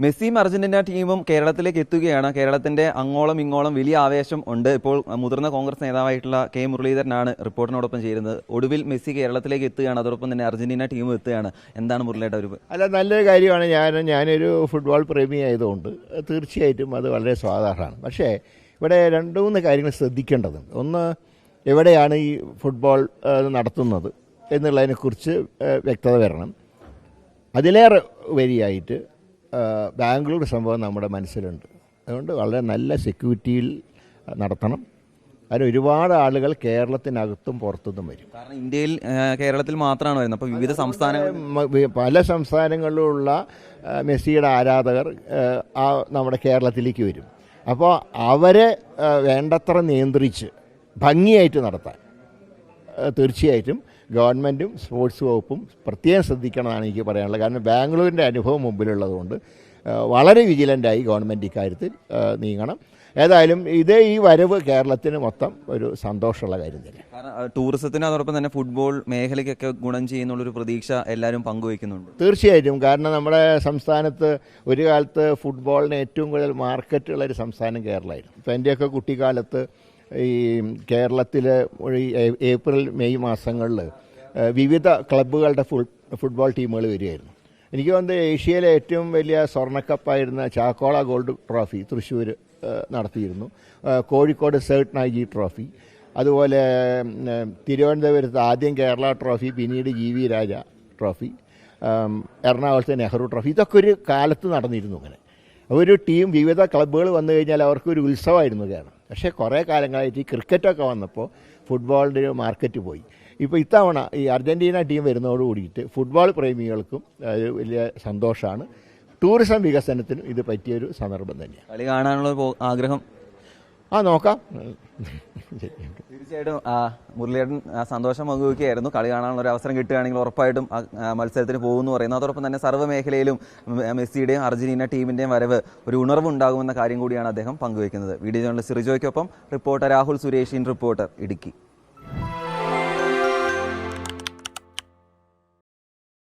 മെസ്സിയും അർജന്റീന ടീമും കേരളത്തിലേക്ക് എത്തുകയാണ്. കേരളത്തിന്റെ അങ്ങോളം ഇങ്ങോളം വലിയ ആവേശം ഉണ്ട്. ഇപ്പോൾ മുതിർന്ന കോൺഗ്രസ് നേതാവായിട്ടുള്ള കെ മുരളീധരനാണ് റിപ്പോർട്ടിനോടൊപ്പം ചേരുന്നത്. ഒടുവിൽ മെസ്സി കേരളത്തിലേക്ക് എത്തുകയാണ്. അതോടൊപ്പം തന്നെ അർജന്റീന ടീമും എത്തുകയാണ്. എന്താണ് മുരളിയുടെ ഒരു അല്ല നല്ലൊരു കാര്യമാണ് ഞാൻ ഞാനൊരു ഫുട്ബോൾ പ്രേമി ആയതുകൊണ്ട് തീർച്ചയായിട്ടും അത് വളരെ സ്വാധാരണമാണ് പക്ഷേ ഇവിടെ രണ്ട് മൂന്ന് കാര്യങ്ങൾ ശ്രദ്ധിക്കേണ്ടതുണ്ട്. ഒന്ന് എവിടെയാണ് ഈ ഫുട്ബോൾ നടത്തുന്നത് എന്നുള്ളതിനെക്കുറിച്ച് വ്യക്തത വരണം. അതിലേറെ ഉപരിയായിട്ട് ആ, ബാംഗ്ലൂർ സംഭവം നമ്മുടെ മനസ്സിലുണ്ട്. അതുകൊണ്ട് വളരെ നല്ല സെക്യൂരിറ്റിയിൽ നടത്തണം. അതിന് ഒരുപാട് ആളുകൾ കേരളത്തിനകത്തും പുറത്തുനിന്നും വരും. കാരണം ഇന്ത്യയിൽ കേരളത്തിൽ മാത്രമാണ് വരുന്നത്. അപ്പോൾ വിവിധ സംസ്ഥാനങ്ങൾ പല സംസ്ഥാനങ്ങളിലുള്ള മെസ്സിയുടെ ആരാധകർ ആ, നമ്മുടെ കേരളത്തിലേക്ക് വരും. അപ്പോൾ അവരെ വേണ്ടത്ര നിയന്ത്രിച്ച് ഭംഗിയായിട്ട് നടത്താൻ തീർച്ചയായിട്ടും ഗവൺമെന്റും സ്പോർട്സ് വകുപ്പും പ്രത്യേകം ശ്രദ്ധിക്കണമെന്നാണ് എനിക്ക് പറയാനുള്ളത്. കാരണം ബാംഗ്ലൂരിന്റെ അനുഭവം മുമ്പിലുള്ളതുകൊണ്ട് വളരെ വിജിലന്റായി ഗവൺമെന്റ് ഇക്കാര്യത്തിൽ നീങ്ങണം. ഏതായാലും ഇതേ ഈ വരവ് കേരളത്തിന് മൊത്തം ഒരു സന്തോഷമുള്ള കാര്യം തന്നെ. ടൂറിസത്തിന് അതോടൊപ്പം തന്നെ ഫുട്ബോൾ മേഖലയ്ക്കൊക്കെ ഗുണം ചെയ്യുന്നുള്ളൊരു പ്രതീക്ഷ എല്ലാവരും പങ്കുവയ്ക്കുന്നുണ്ട്. തീർച്ചയായിട്ടും. കാരണം നമ്മുടെ സംസ്ഥാനത്ത് ഒരു കാലത്ത് ഫുട്ബോളിന് ഏറ്റവും കൂടുതൽ മാർക്കറ്റുള്ള ഒരു സംസ്ഥാനം കേരളമായിരുന്നു. ഇപ്പം എന്റെയൊക്കെ കുട്ടിക്കാലത്ത് ഈ കേരളത്തിൽ ഈ ഏപ്രിൽ മെയ് മാസങ്ങളിൽ വിവിധ ക്ലബ്ബുകളുടെ ഫുട്ബോൾ ടീമുകൾ വരികയായിരുന്നു. എനിക്ക് തോന്നുന്നത് ഏഷ്യയിലെ ഏറ്റവും വലിയ സ്വർണക്കപ്പായിരുന്ന ചാക്കോള ഗോൾഡ് ട്രോഫി തൃശ്ശൂർ നടത്തിയിരുന്നു. കോഴിക്കോട് സേർട്ട് നാഗി ട്രോഫി. അതുപോലെ തിരുവനന്തപുരത്ത് ആദ്യം കേരള ട്രോഫി പിന്നീട് ജി വി രാജ ട്രോഫി എറണാകുളത്തെ നെഹ്റു ട്രോഫി. ഇതൊക്കെ ഒരു കാലത്ത് നടന്നിരുന്നു അങ്ങനെ ഒരു ടീം വിവിധ ക്ലബ്ബുകൾ വന്നു കഴിഞ്ഞാൽ അവർക്കൊരു ഉത്സവമായിരുന്നു കേരളം. പക്ഷേ കുറേ കാലങ്ങളായിട്ട് ഈ ക്രിക്കറ്റൊക്കെ വന്നപ്പോൾ ഫുട്ബോളിന്റെ ഒരു മാർക്കറ്റ് പോയി. ഇപ്പോൾ ഇത്തവണ ഈ അർജന്റീന ടീം വരുന്നതോട് കൂടിയിട്ട് ഫുട്ബോൾ പ്രേമികൾക്കും വലിയ സന്തോഷമാണ്. ടൂറിസം വികസനത്തിനും ഇത് പറ്റിയൊരു സന്ദർഭം തന്നെയാണ്. കളി കാണാനുള്ള ആഗ്രഹം ആ നോക്കാം. തീർച്ചയായിട്ടും മുരളിയേട്ടൻ സന്തോഷം പങ്കുവയ്ക്കുകയായിരുന്നു കളി കാണാനുള്ള ഒരു അവസരം കിട്ടുകയാണെങ്കിൽ ഉറപ്പായിട്ടും മത്സരത്തിന് പോകുമെന്ന് പറയുന്നു അതോടൊപ്പം തന്നെ സർവ മേഖലയിലും മെസ്സിയുടെയും അർജന്റീന ടീമിന്റെയും വരവ് ഒരു ഉണർവ് ഉണ്ടാകുമെന്ന കാര്യം കൂടിയാണ് അദ്ദേഹം പങ്കുവയ്ക്കുന്നത് വീഡിയോ ജേർണലിസ്റ്റ് റിജോയ്ക്കൊപ്പം റിപ്പോർട്ടർ രാഹുൽ സുരേഷിൻ റിപ്പോർട്ടർ ഇടുക്കി.